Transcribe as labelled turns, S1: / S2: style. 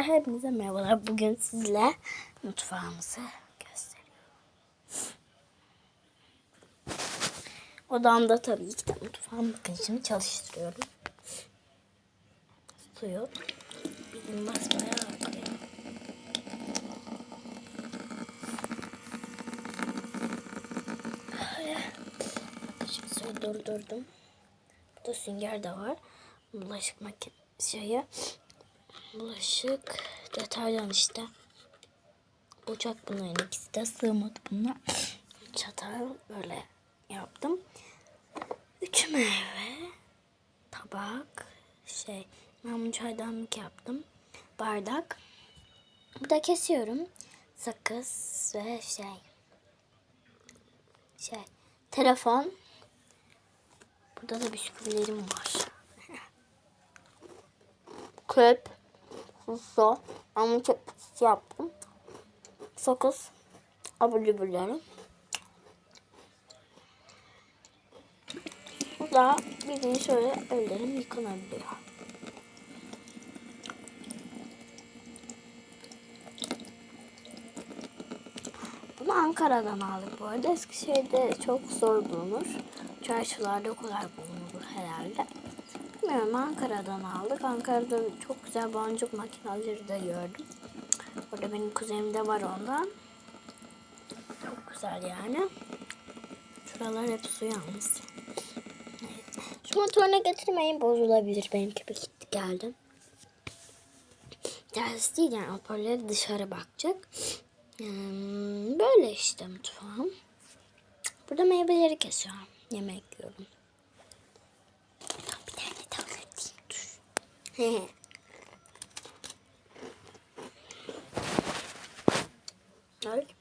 S1: Hepinize merhabalar. Bugün sizle mutfağımızı gösteriyorum. Odamda tabii ki de mutfağım şimdi çalıştırıyorum. Suyu bizim basmaya akıyor. Böyle. Bakın Şimdi suyu durdurdum. Burada sünger de var. Bulaşık makinesi şeyi. Bulaşık deterjan işte. Ocak bunların ikisi de sığmadı buna. Çatal böyle yaptım. Üç meyve, tabak, şey, ben bunu çaydanlık yaptım. Bardak. Burada kesiyorum. Sakız ve şey. Şey, telefon. Burada da bisküvilerim var. Köp, su, ama çok pis yaptım. Sakız, abur cuburlarım. Burada bir gün şöyle ellerim yıkanabiliyor. Bunu Ankara'dan aldık bu arada. Eskişehir'de çok zor bulunur. Çarşılarda kolay bulunur herhalde. Bilmiyorum Ankara'dan aldık. Ankara'da çok güzel boncuk makineleri de gördüm. Orada benim kuzenimde var ondan. Çok güzel yani. Şuralar hep su yalnız. Şu motoruna getirmeyin bozulabilir. Benimki bir gitti geldim. Ders değil yani hoparlör dışarı bakacak. Hmm, böyle işte mutfağım. Burada meyveleri kesiyorum. Yemek yiyorum. Alright.